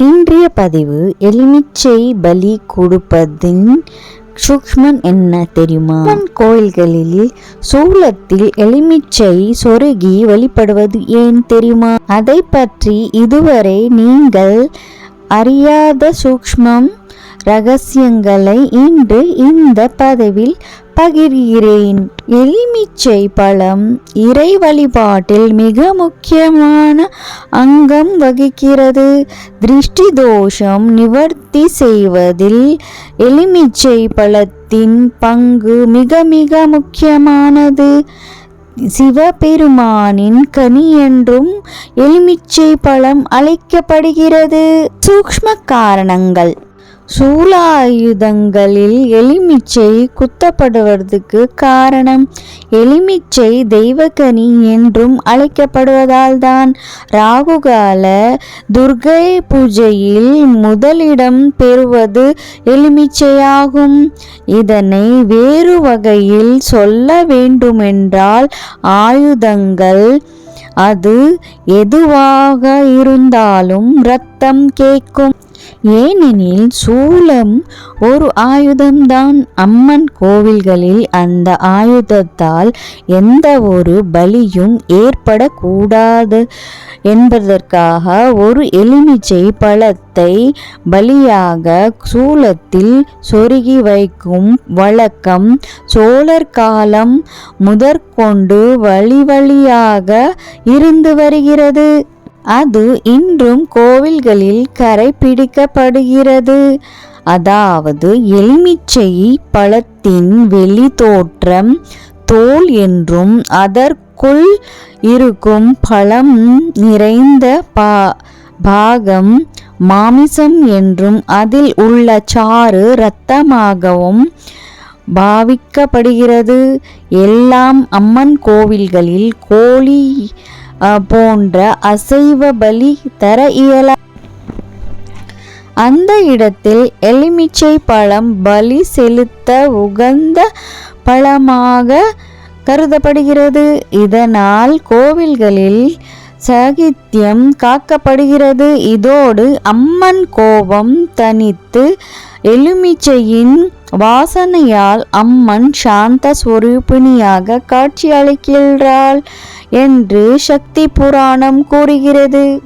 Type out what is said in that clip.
இன்றைய பதிவு எலுமிச்சை பலி கொடுப்பதின் சூக்மன் என்ன தெரியுமா? கோயில்களில் சூலத்தில் எலுமிச்சை சொருகி வழிபடுவது ஏன் தெரியுமா? அதை பற்றி இதுவரை நீங்கள் அறியாத சூக்மம் ரகசியங்களை இன்று இந்த பதவில் பகிர்கிறேன். எலுமிச்சை பழம் இறை வழிபாட்டில் மிக முக்கியமான அங்கம் வகிக்கிறது. திருஷ்டி தோஷம் நிவர்த்தி செய்வதில் எலுமிச்சை பழத்தின் பங்கு மிக மிக முக்கியமானது. சிவபெருமானின் கனி என்றும் எலுமிச்சை பழம் அழைக்கப்படுகிறது. சூக்ஷ்ம காரணங்கள். சூலாயுதங்களில் எலுமிச்சை குத்தப்படுவதற்கு காரணம். எலுமிச்சை தெய்வக்கனி என்றும் அழைக்கப்படுவதால் தான் ராகுகால துர்கை பூஜையில் முதலிடம் பெறுவது எலுமிச்சையாகும். இதனை வேறு வகையில் சொல்ல வேண்டுமென்றால் ஆயுதங்கள். அது எதுவாக இருந்தாலும் ரத்தம் கேட்கும். ஏனெனில் சூலம் ஒரு ஆயுதம்தான் அம்மன் கோவில்களில் அந்த ஆயுதத்தால் எந்த ஒரு பலியும் ஏற்படக்கூடாது என்பதற்காக ஒரு எலுமிச்சை பழத்தை பலியாக சூலத்தில் சொருகி வைக்கும் வழக்கம் சோழர் காலம் முதற்கொண்டு வழி வழியாக இருந்து வருகிறது. அது இன்றும் கோவில்களில் கரைபிடிக்கப்படுகிறது அதாவது எலுமிச்சை பழத்தின் வெளி தோற்றம் தோல் என்றும் அதற்குள் இருக்கும் பழம் நிறைந்த பா பாகம் மாமிசம் என்றும் அதில் உள்ள சாறு இரத்தமாகவும் பாவிக்கப்படுகிறது. எல்லாம் அம்மன் கோவில்களில் கோழி போன்ற அசைவ பலி தர இயல. அந்த இடத்தில் எலுமிச்சை பழம் பலி செலுத்த உகந்த பழமாக கருதப்படுகிறது. இதனால் கோவில்களில் சாகித்யம் காக்கப்படுகிறது. இதோடு அம்மன் கோபம் தனித்து எலுமிச்சையின் வாசனையால் அம்மன் சாந்த ஸ்வரூபிணியாக காட்சியளிக்கின்றாள் என்று சக்தி புராணம் கூறுகிறது.